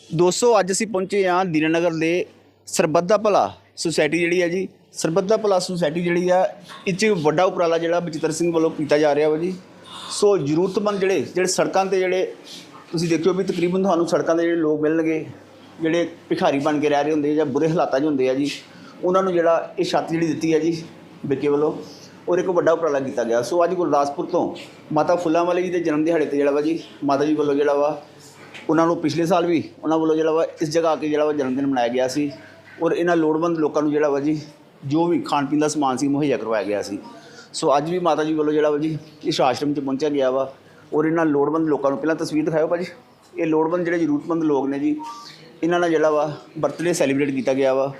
ਦੋਸਤੋ, ਅੱਜ ਅਸੀਂ ਪਹੁੰਚੇ ਹਾਂ ਦੀਨਾਨਗਰ ਦੇ ਸਰਬੱਦਾ ਭਲਾ ਸੁਸਾਇਟੀ ਜਿਹੜੀ ਹੈ ਜੀ। ਸਰਬੱਤ ਭਲਾ ਸੁਸਾਇਟੀ ਜਿਹੜੀ ਆ, ਇਹ 'ਚ ਵੱਡਾ ਉਪਰਾਲਾ ਜਿਹੜਾ ਬਚਿੱਤਰ ਸਿੰਘ ਵੱਲੋਂ ਕੀਤਾ ਜਾ ਰਿਹਾ ਵਾ ਜੀ। ਸੋ ਜ਼ਰੂਰਤਮੰਦ ਜਿਹੜੇ ਜਿਹੜੇ ਸੜਕਾਂ ਤੇ ਜਿਹੜੇ, ਤੁਸੀਂ ਦੇਖਿਓ ਵੀ ਤਕਰੀਬਨ ਤੁਹਾਨੂੰ ਸੜਕਾਂ ਦੇ ਜਿਹੜੇ ਲੋਕ ਮਿਲਣਗੇ, ਜਿਹੜੇ ਭਿਖਾਰੀ ਬਣ ਕੇ ਰਹਿ ਰਹੇ ਹੁੰਦੇ ਜਾਂ ਬੁਰੇ ਹਾਲਾਤਾਂ 'ਚ ਹੁੰਦੇ ਆ ਜੀ, ਉਹਨਾਂ ਨੂੰ ਜਿਹੜਾ ਇਹ ਛੱਤ ਜਿਹੜੀ ਦਿੱਤੀ ਹੈ ਜੀ ਬਿਕੇ ਵੱਲੋਂ, ਔਰ ਇੱਕ ਵੱਡਾ ਉਪਰਾਲਾ ਕੀਤਾ ਗਿਆ। ਸੋ ਅੱਜ ਗੁਰਦਾਸਪੁਰ ਤੋਂ ਮਾਤਾ ਫੁੱਲਾਂ ਵਾਲੇ ਜੀ ਦੇ ਜਨਮ ਦਿਹਾੜੇ ਤੇ ਜਿਹੜਾ ਵਾ ਜੀ, ਮਾਤਾ ਜੀ ਵੱਲੋਂ ਜਿਹੜਾ ਵਾ ਉਹਨਾਂ ਨੂੰ ਪਿਛਲੇ ਸਾਲ ਵੀ ਉਹਨਾਂ ਵੱਲੋਂ ਜਿਹੜਾ ਵਾ ਇਸ ਜਗ੍ਹਾ ਆ ਕੇ ਜਿਹੜਾ ਵਾ ਜਨਮ ਦਿਨ ਮਨਾਇਆ ਗਿਆ ਸੀ ਔਰ ਇਹਨਾਂ ਲੋੜਵੰਦ ਲੋਕਾਂ ਨੂੰ ਜਿਹੜਾ ਵਾ ਜੀ ਜੋ ਵੀ ਖਾਣ ਪੀਣ ਦਾ ਸਮਾਨ ਸੀ ਮੁਹੱਈਆ ਕਰਵਾਇਆ ਗਿਆ ਸੀ। ਸੋ ਅੱਜ ਵੀ ਮਾਤਾ ਜੀ ਵੱਲੋਂ ਜਿਹੜਾ ਵਾ ਜੀ ਇਸ ਆਸ਼ਰਮ 'ਚ ਪਹੁੰਚਿਆ ਗਿਆ ਵਾ ਔਰ ਇਹਨਾਂ ਲੋੜਵੰਦ ਲੋਕਾਂ ਨੂੰ ਪਹਿਲਾਂ ਤਸਵੀਰ ਦਿਖਾਓ ਭਾਜੀ। ਇਹ ਲੋੜਵੰਦ ਜਿਹੜੇ ਜ਼ਰੂਰਤਮੰਦ ਲੋਕ ਨੇ ਜੀ, ਇਹਨਾਂ ਨਾਲ ਜਿਹੜਾ ਵਾ ਬਰਥਡੇ ਸੈਲੀਬ੍ਰੇਟ ਕੀਤਾ ਗਿਆ ਵਾ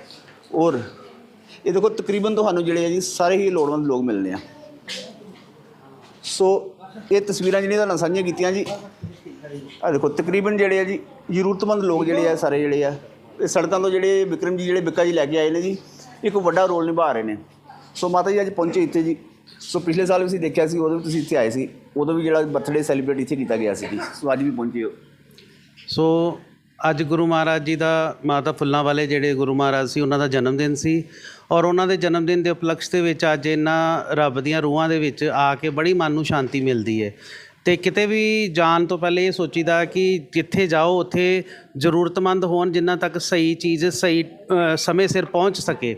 ਔਰ ਇਹ ਦੇਖੋ ਤਕਰੀਬਨ ਤੁਹਾਨੂੰ ਜਿਹੜੇ ਆ ਜੀ ਸਾਰੇ ਹੀ ਲੋੜਵੰਦ ਲੋਕ ਮਿਲਨੇ ਆ। ਸੋ ਇਹ ਤਸਵੀਰਾਂ ਜਿਹੜੀਆਂ ਤੁਹਾਨੂੰ ਸਾਂਝੀਆਂ ਕੀਤੀਆਂ ਜੀ ਆ ਦੇਖੋ, ਤਕਰੀਬਨ ਜਿਹੜੇ ਆ ਜੀ, ਜ਼ਰੂਰਤਮੰਦ ਲੋਕ ਜਿਹੜੇ ਆ, ਸਾਰੇ ਜਿਹੜੇ ਆ, ਇਹ ਸੜਕਾਂ ਤੋਂ ਜਿਹੜੇ ਵਿਕਰਮ ਜੀ ਜਿਹੜੇ ਬਿੱਕਾ ਜੀ ਲੈ ਕੇ ਆਏ ਨੇ ਜੀ, ਇੱਕ ਵੱਡਾ ਰੋਲ ਨਿਭਾ ਰਹੇ ਨੇ। ਸੋ ਮਾਤਾ ਜੀ ਅੱਜ ਪਹੁੰਚੇ ਇੱਥੇ ਜੀ। ਸੋ ਪਿਛਲੇ ਸਾਲ ਵੀ ਅਸੀਂ ਦੇਖਿਆ ਸੀ, ਉਦੋਂ ਵੀ ਤੁਸੀਂ ਇੱਥੇ ਆਏ ਸੀ। ਉਦੋਂ ਵੀ ਜਿਹੜਾ ਬਰਥਡੇ ਸੈਲੀਬ੍ਰੇਟ ਇੱਥੇ ਕੀਤਾ ਗਿਆ ਸੀ ਜੀ। ਸੋ ਅੱਜ ਵੀ ਪਹੁੰਚੇ ਹੋ। ਸੋ ਅੱਜ ਗੁਰੂ ਮਹਾਰਾਜ ਜੀ ਦਾ ਮਾਤਾ ਫੁੱਲਾਂ ਵਾਲੇ ਜਿਹੜੇ ਗੁਰੂ ਮਹਾਰਾਜ ਸੀ, ਉਹਨਾਂ ਦਾ ਜਨਮ ਦਿਨ ਸੀ। ਔਰ ਉਹਨਾਂ ਦੇ ਜਨਮ ਦਿਨ ਦੇ ਉਪਲਕਸ਼ ਦੇ ਵਿੱਚ ਅੱਜ ਇਹਨਾਂ ਰੱਬ ਦੀਆਂ ਰੂਹਾਂ ਦੇ ਵਿੱਚ ਆ ਕੇ ਬੜੀ ਮਨ ਨੂੰ ਸ਼ਾਂਤੀ ਮਿਲਦੀ ਹੈ। ਤੇ ਕਿਤੇ ਵੀ ਜਾਣ ਤੋਂ ਪਹਿਲੇ ਇਹ ਸੋਚੀਦਾ ਕਿ ਜਿੱਥੇ ਜਾਓ, ਉੱਥੇ ਜ਼ਰੂਰਤਮੰਦ ਹੋਣ ਜਿਨ੍ਹਾਂ ਤੱਕ ਸਹੀ ਚੀਜ਼, ਸਹੀ ਸਮੇਂ ਸਿਰ ਪਹੁੰਚ ਸਕੇ।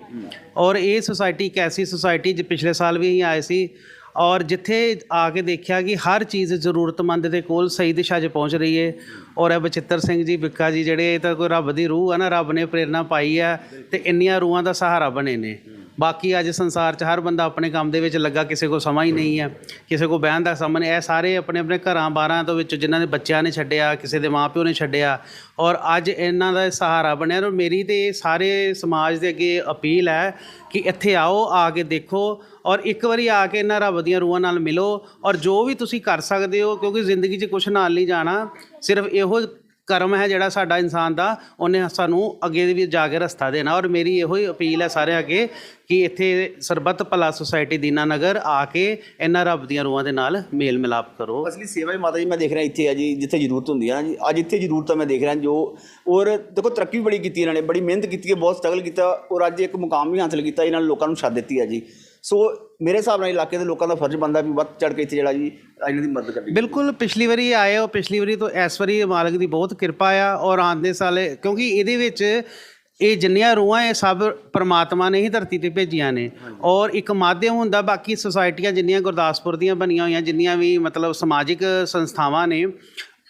ਔਰ ਇਹ ਸੁਸਾਇਟੀ ਇੱਕ ਐਸੀ ਸੁਸਾਇਟੀ ਜਿ ਪਿਛਲੇ ਸਾਲ ਵੀ ਅਸੀਂ ਆਏ ਸੀ ਔਰ ਜਿੱਥੇ ਆ ਕੇ ਦੇਖਿਆ ਕਿ ਹਰ ਚੀਜ਼ ਜ਼ਰੂਰਤਮੰਦ ਦੇ ਕੋਲ ਸਹੀ ਦਿਸ਼ਾ 'ਚ ਪਹੁੰਚ ਰਹੀ ਹੈ ਔਰ ਇਹ ਬਚਿੱਤਰ ਸਿੰਘ ਜੀ ਬਿੱਕਾ ਜੀ ਜਿਹੜੇ ਇਹ ਤਾਂ ਕੋਈ ਰੱਬ ਦੀ ਰੂਹ ਆ ਨਾ, ਰੱਬ ਨੇ ਪ੍ਰੇਰਣਾ ਪਾਈ ਆ ਤੇ ਇੰਨੀਆਂ ਰੂਹਾਂ ਦਾ ਸਹਾਰਾ ਬਣੇ ਨੇ। ਬਾਕੀ ਅੱਜ ਸੰਸਾਰ 'ਚ ਹਰ ਬੰਦਾ ਆਪਣੇ ਕੰਮ ਦੇ ਵਿੱਚ ਲੱਗਾ, ਕਿਸੇ ਕੋਲ ਸਮਾਂ ਹੀ ਨਹੀਂ ਹੈ, ਕਿਸੇ ਕੋਲ ਬਹਿਣ ਦਾ ਸਮਾਂ ਨਹੀਂ। ਇਹ ਸਾਰੇ ਆਪਣੇ ਆਪਣੇ ਘਰਾਂ ਬਾਰਾਂ ਤੋਂ ਵਿੱਚ ਜਿਨ੍ਹਾਂ ਦੇ ਬੱਚਿਆਂ ਨੇ ਛੱਡਿਆ, ਕਿਸੇ ਦੇ ਮਾਪਿਓ ਨੇ ਛੱਡਿਆ, ਔਰ ਅੱਜ ਇਹਨਾਂ ਦਾ ਸਹਾਰਾ ਬਣਿਆ। ਔਰ ਮੇਰੀ ਤੇ ਸਾਰੇ ਸਮਾਜ ਦੇ ਅੱਗੇ ਅਪੀਲ ਹੈ ਕਿ ਇੱਥੇ ਆਓ, ਆ ਕੇ ਦੇਖੋ, ਔਰ ਇੱਕ ਵਾਰੀ ਆ ਕੇ ਇਹਨਾਂ ਰੱਬ ਦੀਆਂ ਰੂਹਾਂ ਨਾਲ ਮਿਲੋ, ਔਰ ਜੋ ਵੀ ਤੁਸੀਂ ਕਰ ਸਕਦੇ ਹੋ, ਕਿਉਂਕਿ ਜ਼ਿੰਦਗੀ 'ਚ ਕੁਝ ਨਾਲ ਨਹੀਂ ਜਾਣਾ, ਸਿਰਫ ਇਹੋ ਕਰਮ ਹੈ ਜਿਹੜਾ ਸਾਡਾ ਇਨਸਾਨ ਦਾ, ਉਹਨੇ ਸਾਨੂੰ ਅੱਗੇ ਵੀ ਜਾ ਕੇ ਰਸਤਾ ਦੇਣਾ। ਔਰ ਮੇਰੀ ਇਹੋ ਹੀ ਅਪੀਲ ਹੈ ਸਾਰਿਆਂ ਅੱਗੇ ਕਿ ਇੱਥੇ ਸਰਬੱਤ ਭਲਾ ਸੁਸਾਇਟੀ ਦੀਨਾਨਗਰ ਆ ਕੇ ਇਹਨਾਂ ਰੱਬ ਦੀਆਂ ਰੂਹਾਂ ਦੇ ਨਾਲ ਮੇਲ ਮਿਲਾਪ ਕਰੋ। ਅਸਲੀ ਸੇਵਾ ਹੀ ਮਾਤਾ ਜੀ ਮੈਂ ਦੇਖ ਰਿਹਾ ਇੱਥੇ ਆ ਜੀ, ਜਿੱਥੇ ਜ਼ਰੂਰਤ ਹੁੰਦੀ ਹੈ ਨਾ ਜੀ ਅੱਜ ਇੱਥੇ ਜ਼ਰੂਰਤ ਮੈਂ ਦੇਖ ਰਿਹਾ ਜੋ, ਔਰ ਦੇਖੋ ਤਰੱਕੀ ਵੀ ਬੜੀ ਕੀਤੀ ਇਹਨਾਂ ਨੇ, ਬੜੀ ਮਿਹਨਤ ਕੀਤੀ ਹੈ, ਬਹੁਤ ਸਟਰਗਲ ਕੀਤਾ, ਔਰ ਅੱਜ ਇੱਕ ਮੁਕਾਮ ਵੀ ਹਾਸਲ ਕੀਤਾ, ਇਹਨਾਂ ਨੇ ਲੋਕਾਂ ਨੂੰ ਛੱਡ ਦਿੱਤੀ ਹੈ ਜੀ। ਸੋ ਮੇਰੇ ਹਿਸਾਬ ਨਾਲ ਇਲਾਕੇ ਦੇ ਲੋਕਾਂ ਦਾ ਫਰਜ਼ ਬਣਦਾ ਵੀ ਵੱਧ ਚੜ ਕੇ ਇੱਥੇ ਜਿਹੜਾ ਜੀ ਇਹਨਾਂ ਦੀ ਮਦਦ ਕਰਨੀ ਬਿਲਕੁਲ ਪਿਛਲੀ ਵਾਰੀ ਆਏ ਹੋ ਪਿਛਲੀ ਵਾਰੀ ਤੋਂ ਇਸ ਵਾਰੀ ਮਾਲਕ ਦੀ ਬਹੁਤ ਕਿਰਪਾ ਆ ਔਰ ਆਉਂਦੇ ਸਾਲੇ ਕਿਉਂਕਿ ਇਹਦੇ ਵਿੱਚ ਇਹ ਜਿੰਨੀਆਂ ਰੂਹਾਂ ਇਹ ਸਭ ਪ੍ਰਮਾਤਮਾ ਨੇ ਹੀ ਧਰਤੀ ਤੇ ਭੇਜੀਆਂ ਨੇ। ਔਰ ਇੱਕ ਮਾਧਿਅਮ ਹੁੰਦਾ ਬਾਕੀ ਸੁਸਾਇਟੀਆਂ ਜਿੰਨੀਆਂ ਗੁਰਦਾਸਪੁਰ ਦੀਆਂ ਬਣੀਆਂ ਹੋਈਆਂ ਜਿੰਨੀਆਂ ਵੀ ਮਤਲਬ ਸਮਾਜਿਕ ਸੰਸਥਾਵਾਂ ਨੇ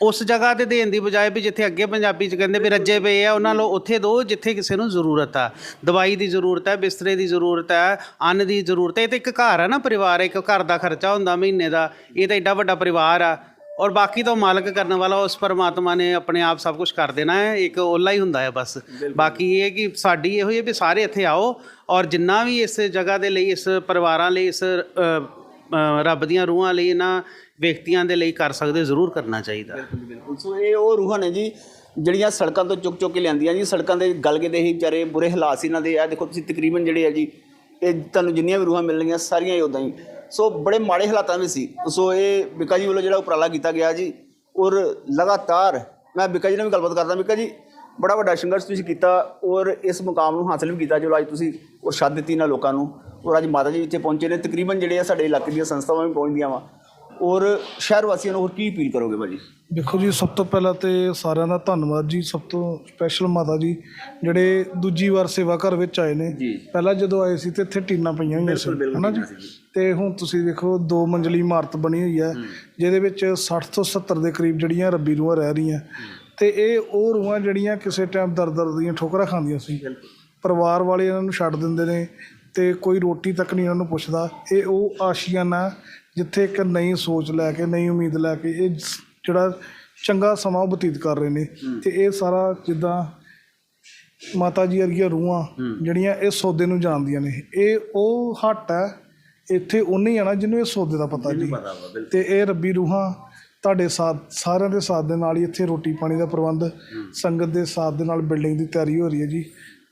ਉਸ ਜਗ੍ਹਾ ਤੇ ਦੇਣ ਦੀ ਬਜਾਏ ਵੀ ਜਿੱਥੇ ਅੱਗੇ ਪੰਜਾਬੀ ਚ ਕਹਿੰਦੇ ਵੀ ਰੱਜੇ ਪਏ ਆ ਉਹਨਾਂ ਨੂੰ ਉੱਥੇ ਦਿਓ ਜਿੱਥੇ ਕਿਸੇ ਨੂੰ ਜ਼ਰੂਰਤ ਆ। ਦਵਾਈ ਦੀ ਜ਼ਰੂਰਤ ਹੈ ਬਿਸਤਰੇ ਦੀ ਜ਼ਰੂਰਤ ਹੈ ਅੰਨ ਦੀ ਜ਼ਰੂਰਤ ਹੈ। ਇਹ ਤਾਂ ਇੱਕ ਘਰ ਹੈ ਨਾ ਪਰਿਵਾਰ ਇੱਕ ਘਰ ਦਾ ਖਰਚਾ ਹੁੰਦਾ ਮਹੀਨੇ ਦਾ। ਇਹ ਤਾਂ ਐਡਾ ਵੱਡਾ ਪਰਿਵਾਰ ਆ। ਔਰ ਬਾਕੀ ਤਾਂ ਮਾਲਕ ਕਰਨ ਵਾਲਾ ਉਸ ਪਰਮਾਤਮਾ ਨੇ ਆਪਣੇ ਆਪ ਸਭ ਕੁਝ ਕਰ ਦੇਣਾ ਹੈ। ਇੱਕ ਓਲਾ ਹੀ ਹੁੰਦਾ ਹੈ ਬਸ। ਬਾਕੀ ਇਹ ਹੈ ਕਿ ਸਾਡੀ ਇਹੋ ਹੀ ਹੈ ਵੀ ਸਾਰੇ ਇੱਥੇ ਆਓ। ਔਰ ਜਿੰਨਾ ਵੀ ਇਸ ਜਗ੍ਹਾ ਦੇ ਲਈ ਇਸ ਪਰਿਵਾਰਾਂ ਲਈ ਇਸ ਅ, ਰੱਬ ਦੀਆਂ ਰੂਹਾਂ ਲਈ ਇਹਨਾਂ ਵਿਅਕਤੀਆਂ ਦੇ ਲਈ ਕਰ ਸਕਦੇ, ਜ਼ਰੂਰ ਕਰਨਾ ਚਾਹੀਦਾ। ਬਿਲਕੁਲ ਸੋ ਇਹ ਉਹ ਰੂਹਾਂ ਨੇ ਜੀ, ਜਿਹੜੀਆਂ ਸੜਕਾਂ ਤੋਂ ਚੁੱਕ ਚੁੱਕ ਕੇ ਲਿਆਂਦੀਆਂ ਜੀ, ਸੜਕਾਂ ਦੇ ਗਲ ਕੇ ਦੇ ਹੀ ਵਿਚਾਰੇ ਬੁਰੇ ਹਾਲਾਤ ਸੀ ਇਹਨਾਂ ਦੇ। ਆ ਦੇਖੋ ਤੁਸੀਂ ਤਕਰੀਬਨ ਜਿਹੜੇ ਆ ਜੀ, ਇਹ ਤੁਹਾਨੂੰ ਜਿੰਨੀਆਂ ਵੀ ਰੂਹਾਂ ਮਿਲਣਗੀਆਂ, ਸਾਰੀਆਂ ਹੀ ਉਦਾਂ ਹੀ। ਸੋ ਬੜੇ ਮਾੜੇ ਹਾਲਾਤਾਂ ਵਿੱਚ ਸੀ। ਸੋ ਇਹ ਬਿਕਾ ਜੀ ਵੱਲੋਂ ਜਿਹੜਾ ਉਪਰਾਲਾ ਕੀਤਾ ਗਿਆ ਜੀ, ਔਰ ਲਗਾਤਾਰ ਮੈਂ ਬਿਕਾ ਜੀ ਨਾਲ ਵੀ ਗੱਲਬਾਤ ਕਰਦਾ ਬਿਕਾ ਜੀ ਬੜਾ ਵੱਡਾ ਸੰਘਰਸ਼ ਤੁਸੀਂ ਕੀਤਾ ਔਰ ਇਸ ਮੁਕਾਮ ਨੂੰ ਹਾਸਲ ਵੀ ਕੀਤਾ ਜੋ ਅੱਜ ਤੁਸੀਂ ਔਰ ਸ਼ਾਦ ਦਿੱਤੀ ਨਾ ਲੋਕਾਂ ਨੂੰ ਔਰ ਅੱਜ ਮਾਤਾ ਜੀ ਇੱਥੇ ਪਹੁੰਚੇ ਨੇ ਤਕਰੀਬਨ ਜਿਹੜੇ ਆ ਸਾਡੇ ਇਲਾਕੇ ਦੀਆਂ ਸੰਸਥਾਵਾਂ ਵੀ ਪਹੁੰਚਦੀਆਂ ਵਾ। ਔਰ ਸ਼ਹਿਰ ਵਾਸੀਆਂ ਨੂੰ ਹੋਰ ਕੀ ਅਪੀਲ ਕਰੋਗੇ ਭਾਜੀ? ਦੇਖੋ ਜੀ ਸਭ ਤੋਂ ਪਹਿਲਾਂ ਤੇ ਸਾਰਿਆਂ ਦਾ ਧੰਨਵਾਦ ਜੀ। ਸਭ ਤੋਂ ਸਪੈਸ਼ਲ ਮਾਤਾ ਜੀ ਜਿਹੜੇ ਦੂਜੀ ਵਾਰ ਸੇਵਾ ਘਰ ਵਿੱਚ ਆਏ ਨੇ। ਪਹਿਲਾਂ ਜਦੋਂ ਆਏ ਸੀ ਤੇ ਇੱਥੇ ਟੀਨਾਂ ਪਈਆਂ ਹੋਈਆਂ ਸੀ ਹਨਾ ਜੀ? ਤੇ ਹੁਣ ਤੁਸੀਂ ਦੇਖੋ ਦੋ ਮੰਜ਼ਲੀ ਇਮਾਰਤ ਬਣੀ ਹੋਈ ਹੈ ਜਿਹਦੇ ਵਿੱਚ 60 ਤੋਂ 70 ਦੇ ਕਰੀਬ ਜਿਹੜੀਆਂ ਰੱਬੀ ਰੂਹਾਂ ਰਹਿ ਰਹੀਆਂ। ਤੇ ਇਹ ਉਹ ਰੂਹਾਂ ਜਿਹੜੀਆਂ ਕਿਸੇ ਟਾਈਮ ਦਰ ਦਰ ਦੀਆਂ ਠੋਕਰਾਂ ਖਾਂਦੀਆਂ ਸੀ। ਪਰਿਵਾਰ ਵਾਲੇ ਇਹਨਾਂ ਨੂੰ ਛੱਡ ਦਿੰਦੇ ਨੇ ਤੇ ਕੋਈ ਰੋਟੀ ਤੱਕ ਨਹੀਂ ਇਹਨਾਂ ਨੂੰ ਪੁੱਛਦਾ। ਇਹ ਉਹ ਆਸ਼ੀਆਨਾ ਜਿੱਥੇ ਇੱਕ ਨਈ ਸੋਚ ਲੈ ਕੇ ਨਈ ਉਮੀਦ ਲੈ ਕੇ ਇਹ ਜਿਹੜਾ ਚੰਗਾ ਸਮਾਂ ਬਤੀਤ ਕਰ ਰਹੇ ਨੇ। ਤੇ ਇਹ ਸਾਰਾ ਜਿੱਦਾਂ ਮਾਤਾ ਜੀ ਵਰਗੀਆਂ ਰੂਹਾਂ ਜਿਹੜੀਆਂ ਇਹ ਸੌਦੇ ਨੂੰ ਜਾਣਦੀਆਂ ਨੇ। ਇਹ ਉਹ ਹੱਟ ਹੈ ਇੱਥੇ ਉਹਨੇ ਆਣਾ ਜਿਹਨੂੰ ਇਹ ਸੌਦੇ ਦਾ ਪਤਾ ਜੀ। ਤੇ ਇਹ ਰੱਬੀ ਰੂਹਾਂ ਤੁਹਾਡੇ ਸਾਥ ਸਾਰਿਆਂ ਦੇ ਸਾਥ ਦੇ ਨਾਲ ਹੀ ਇੱਥੇ ਰੋਟੀ ਪਾਣੀ ਦਾ ਪ੍ਰਬੰਧ ਸੰਗਤ ਦੇ ਸਾਥ ਦੇ ਨਾਲ ਬਿਲਡਿੰਗ ਦੀ ਤਿਆਰੀ ਹੋ ਰਹੀ ਹੈ ਜੀ।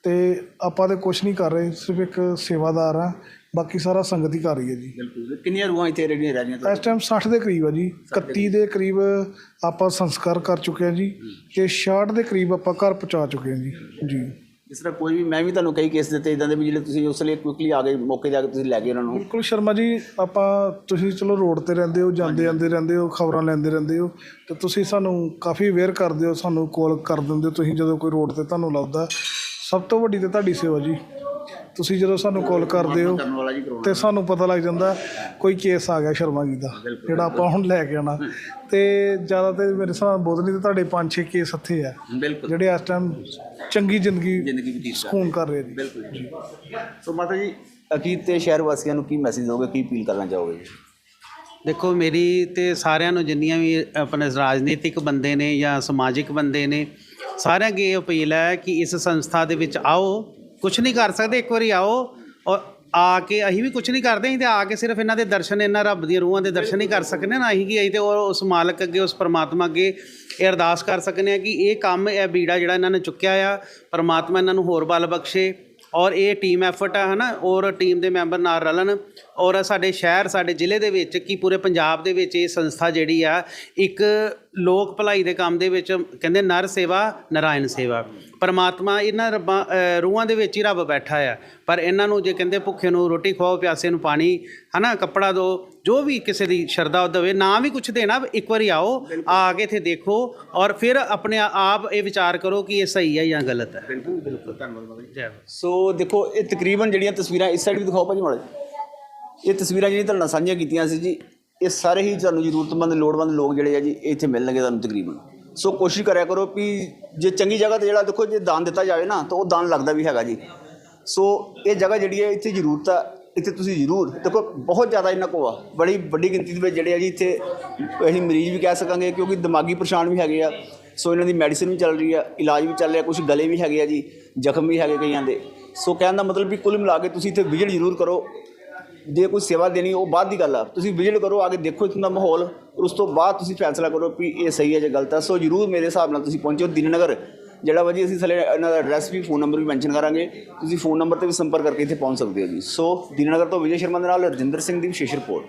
ਤੇ ਆਪਾਂ ਤੇ ਕੁਝ ਨਹੀਂ ਕਰ ਰਹੇ ਸਿਰਫ ਇੱਕ ਸੇਵਾਦਾਰ ਆ ਬਾਕੀ ਸਾਰਾ ਸੰਗਤ ਹੀ ਕਰ ਰਹੀ ਹੈ ਜੀ। ਬਿਲਕੁਲ ਕਿੰਨੀਆਂ ਰੂਹਾਂ ਇੱਥੇ ਰਹਿ ਰਹਿ ਰਹੀਆਂ ਇਸ ਟਾਈਮ 60 ਦੇ ਕਰੀਬ ਆ ਜੀ। 31 ਦੇ ਕਰੀਬ ਆਪਾਂ ਸੰਸਕਾਰ ਕਰ ਚੁੱਕੇ ਹਾਂ ਜੀ ਤੇ 66 ਦੇ ਕਰੀਬ ਆਪਾਂ ਘਰ ਪਹੁੰਚਾ ਚੁੱਕੇ ਹਾਂ ਜੀ। ਜੀ। ਜਿਸ ਤਰ੍ਹਾਂ ਕੋਈ ਵੀ ਮੈਂ ਵੀ ਤੁਹਾਨੂੰ ਕਈ ਕੇਸ ਦਿੱਤੇ ਇਦਾਂ ਦੇ ਵੀ ਜਿਹੜੇ ਤੁਸੀਂ ਉਸ ਲਈ ਕੁਇਕਲੀ ਆ ਗਏ ਮੌਕੇ ਤੇ ਆ ਕੇ ਤੁਸੀਂ ਲੈ ਗਏ ਉਹਨਾਂ ਨੂੰ। ਬਿਲਕੁਲ ਸ਼ਰਮਾ ਜੀ ਆਪਾਂ ਤੁਸੀਂ ਚਲੋ ਰੋਡ ਤੇ ਰਹਿੰਦੇ ਹੋ ਜਾਂਦੇ ਆਂਦੇ ਰਹਿੰਦੇ ਹੋ ਖਬਰਾਂ ਲੈਂਦੇ ਰਹਿੰਦੇ ਹੋ ਤੇ ਤੁਸੀਂ ਸਾਨੂੰ ਕਾਫੀ ਅਵੇਅਰ ਕਰਦੇ ਹੋ ਸਾਨੂੰ ਕਾਲ ਕਰ ਦਿੰਦੇ ਹੋ ਤੁਸੀਂ ਜਦੋਂ ਕੋਈ ਰੋਡ ਤੇ ਤੁਹਾਨੂੰ ਲੱਭਦਾ। ਸਭ ਤੋਂ ਵੱਡੀ ਤੇ ਤੁਹਾਡੀ ਸੇਵਾ ਜੀ। ਤੁਸੀਂ ਜਦੋਂ ਸਾਨੂੰ ਕਾਲ ਕਰਦੇ ਹੋ ਤੇ ਸਾਨੂੰ ਪਤਾ ਲੱਗ ਜਾਂਦਾ ਕੋਈ ਕੇਸ ਆ ਗਿਆ ਸ਼ਰਮਾ ਜੀ ਦਾ ਜਿਹੜਾ ਆਪਾਂ ਹੁਣ ਲੈ ਕੇ ਆਉਣਾ। ਤੇ ਜ਼ਿਆਦਾ ਤੇ ਮੇਰੇ ਹਿਸਾਬ ਨਹੀਂ ਤੇ ਤੁਹਾਡੇ 5-6 ਕੇਸ ਇੱਥੇ ਆ ਜਿਹੜੇ ਇਸ ਟਾਈਮ ਚੰਗੀ ਜ਼ਿੰਦਗੀ ਸਕੂਨ ਕਰ ਰਹੇ। ਜੀ। ਬਿਲਕੁਲ ਜੀ। ਸੋ ਮਾਤਾ ਜੀ ਅਕੀਦ ਤੇ ਸ਼ਹਿਰ ਵਾਸੀਆਂ ਨੂੰ ਕੀ ਮੈਸੇਜ ਦੋਗੇ ਕੀ ਅਪੀਲ ਕਰਨਾ ਚਾਹੋਗੇ ਜੀ? ਦੇਖੋ ਮੇਰੀ ਤੇ ਸਾਰਿਆਂ ਨੂੰ ਜਿੰਨੀਆਂ ਵੀ ਆਪਣੇ ਰਾਜਨੀਤਿਕ ਬੰਦੇ ਨੇ ਜਾਂ ਸਮਾਜਿਕ ਬੰਦੇ ਨੇ ਸਾਰਿਆਂ ਅੱਗੇ ਇਹ ਅਪੀਲ ਹੈ ਕਿ ਇਸ ਸੰਸਥਾ ਦੇ ਵਿੱਚ ਆਓ ਕੁਝ ਨਹੀਂ ਕਰ ਸਕਦੇ, ਇੱਕ ਵਾਰੀ ਆਓ। ਔਰ ਆ ਕੇ ਅਸੀਂ ਵੀ ਕੁਝ ਨਹੀਂ ਕਰਦੇ, ਅਸੀਂ ਤੇ ਆ ਕੇ ਸਿਰਫ ਇਹਨਾਂ ਦੇ ਦਰਸ਼ਨ, ਇਹਨਾਂ ਰੱਬ ਦੀਆਂ ਰੂਹਾਂ ਦੇ ਦਰਸ਼ਨ ਹੀ ਕਰ ਸਕਨੇ ਨਾ ਅਸੀਂ ਕੀ ਅਸੀਂ ਤੇ ਉਹ ਉਸ ਮਾਲਕ ਅੱਗੇ, ਉਸ ਪਰਮਾਤਮਾ ਅੱਗੇ ਇਹ ਅਰਦਾਸ ਕਰ ਸਕਨੇ ਆ ਕਿ ਇਹ ਕੰਮ, ਇਹ ਬੀੜਾ ਜਿਹੜਾ ਇਹਨਾਂ ਨੇ ਚੁੱਕਿਆ ਆ, ਪਰਮਾਤਮਾ ਇਹਨਾਂ ਨੂੰ ਹੋਰ ਬਲ ਬਖਸ਼ੇ। ਔਰ ਇਹ ਟੀਮ ਐਫਰਟ ਹੈ ਹਨਾ, ਔਰ ਟੀਮ ਦੇ ਮੈਂਬਰ ਨਾਲ ਰਲਣ। ਔਰ ਸਾਡੇ ਸ਼ਹਿਰ, ਸਾਡੇ ਜ਼ਿਲ੍ਹੇ ਦੇ ਵਿੱਚ, ਕੀ ਪੂਰੇ ਪੰਜਾਬ ਦੇ ਵਿੱਚ ਇਹ ਸੰਸਥਾ ਜਿਹੜੀ ਆ, ਇੱਕ ਲੋਕ ਭਲਾਈ ਦੇ ਕੰਮ ਦੇ ਵਿੱਚ ਕਹਿੰਦੇ ਨਰ ਸੇਵਾ ਨਾਰਾਇਣ ਸੇਵਾ। ਪਰਮਾਤਮਾ ਇਹਨਾਂ ਰੱਬਾਂ ਰੂਹਾਂ ਦੇ ਵਿੱਚ ਹੀ ਰੱਬ ਬੈਠਾ ਆ। ਪਰ ਇਹਨਾਂ ਨੂੰ ਜੇ ਕਹਿੰਦੇ ਭੁੱਖੇ ਨੂੰ ਰੋਟੀ ਖਵਾਓ ਪਿਆਸੇ ਨੂੰ ਪਾਣੀ ਹਨਾ ਕੱਪੜਾ ਦਿਓ ਜੋ ਵੀ ਕਿਸੇ ਦੀ ਸ਼ਰਧਾ ਦੇਵੇ ਨਾ ਵੀ ਕੁਝ ਦੇਣਾ ਇੱਕ ਵਾਰੀ ਆਓ ਆ ਕੇ ਇੱਥੇ ਦੇਖੋ ਔਰ ਫਿਰ ਆਪਣੇ ਆਪ ਇਹ ਵਿਚਾਰ ਕਰੋ ਕਿ ਇਹ ਸਹੀ ਹੈ ਜਾਂ ਗਲਤ ਹੈ। ਬਿਲਕੁਲ ਬਿਲਕੁਲ। ਧੰਨਵਾਦ ਸੋ ਦੇਖੋ ਇਹ ਤਕਰੀਬਨ ਜਿਹੜੀਆਂ ਤਸਵੀਰਾਂ ਇਸ ਸਾਈਡ ਵੀ ਦਿਖਾਓ ਭਾਜੀ ਮਾੜੇ ਇਹ ਤਸਵੀਰਾਂ ਜਿਹੜੀਆਂ ਤੁਹਾਡੇ ਨਾਲ ਸਾਂਝੀਆਂ ਕੀਤੀਆਂ ਸੀ ਜੀ ਇਹ ਸਾਰੇ ਹੀ ਤੁਹਾਨੂੰ ਜ਼ਰੂਰਤਮੰਦ, ਲੋੜਵੰਦ ਲੋਕ ਜਿਹੜੇ ਆ ਜੀ, ਇਹ ਇੱਥੇ ਮਿਲਣਗੇ ਤੁਹਾਨੂੰ ਤਕਰੀਬਨ। ਸੋ ਕੋਸ਼ਿਸ਼ ਕਰਿਆ ਕਰੋ ਵੀ ਜੇ ਚੰਗੀ ਜਗ੍ਹਾ ਤੇ ਜਿਹੜਾ ਦੇਖੋ ਜੇ ਦਾਨ ਦਿੱਤਾ ਜਾਵੇ ਨਾ, ਤਾਂ ਉਹ ਦਾਨ ਲੱਗਦਾ ਵੀ ਹੈਗਾ ਜੀ। ਸੋ ਇਹ ਜਗ੍ਹਾ ਜਿਹੜੀ ਹੈ, ਇੱਥੇ ਜ਼ਰੂਰਤ ਆ, ਇੱਥੇ ਤੁਸੀਂ ਜ਼ਰੂਰ ਦੇਖੋ, ਬਹੁਤ ਜ਼ਿਆਦਾ ਇਹਨਾਂ ਕੋਲ ਆ ਬੜੀ ਵੱਡੀ ਗਿਣਤੀ ਦੇ ਵਿੱਚ ਜਿਹੜੇ ਆ ਜੀ ਇੱਥੇ ਅਸੀਂ ਮਰੀਜ਼ ਵੀ ਕਹਿ ਸਕਾਂਗੇ, ਕਿਉਂਕਿ ਦਿਮਾਗੀ ਪਰੇਸ਼ਾਨ ਵੀ ਹੈਗੇ ਆ। ਸੋ ਇਹਨਾਂ ਦੀ ਮੈਡੀਸਿਨ ਵੀ ਚੱਲ ਰਹੀ ਆ, ਇਲਾਜ ਵੀ ਚੱਲ ਰਿਹਾ ਕੁਝ ਗਲੇ ਵੀ ਹੈਗੇ ਆ ਜੀ, ਜ਼ਖਮ ਵੀ ਹੈਗੇ ਕਈਆਂ ਦੇ। ਸੋ ਕਹਿਣ ਦਾ ਮਤਲਬ ਵੀ ਕੁੱਲ ਮਿਲਾ ਕੇ ਤੁਸੀਂ ਇੱਥੇ ਵਿਜ਼ਿਟ ਜ਼ਰੂਰ ਕਰੋ ਜੇ ਕੋਈ ਸੇਵਾ ਦੇਣੀ, ਉਹ ਬਾਅਦ ਦੀ ਗੱਲ ਆ। ਤੁਸੀਂ ਵਿਜ਼ਿਟ ਕਰੋ, ਆ ਕੇ ਦੇਖੋ ਇੱਥੋਂ ਦਾ ਮਾਹੌਲ, ਔਰ ਉਸ ਤੋਂ ਬਾਅਦ ਤੁਸੀਂ ਫੈਸਲਾ ਕਰੋ ਵੀ ਇਹ ਸਹੀ ਹੈ ਜਾਂ ਗਲਤ ਹੈ ਸੋ ਜਰੂਰ ਮੇਰੇ ਹਿਸਾਬ ਨਾਲ ਤੁਸੀਂ ਪਹੁੰਚੋ ਦੀਨਨਗਰ। ਜਿਹੜਾ ਵਾ ਜੀ ਅਸੀਂ ਥੱਲੇ ਇਹਨਾਂ ਦਾ ਐਡਰੈਸ ਵੀ ਫੋਨ ਨੰਬਰ ਵੀ ਮੈਂਸ਼ਨ ਕਰਾਂਗੇ। ਤੁਸੀਂ ਫੋਨ ਨੰਬਰ ਤੇ ਵੀ ਸੰਪਰਕ ਕਰਕੇ ਇੱਥੇ ਪਹੁੰਚ ਸਕਦੇ ਹੋ ਜੀ। ਸੋ ਦੀਨਨਗਰ ਤੋਂ ਵਿਜੇ ਸ਼ਰਮਾ ਦੇ ਨਾਲ ਰਜਿੰਦਰ ਸਿੰਘ ਦੀ ਵਿਸ਼ੇਸ਼ ਰਿਪੋਰਟ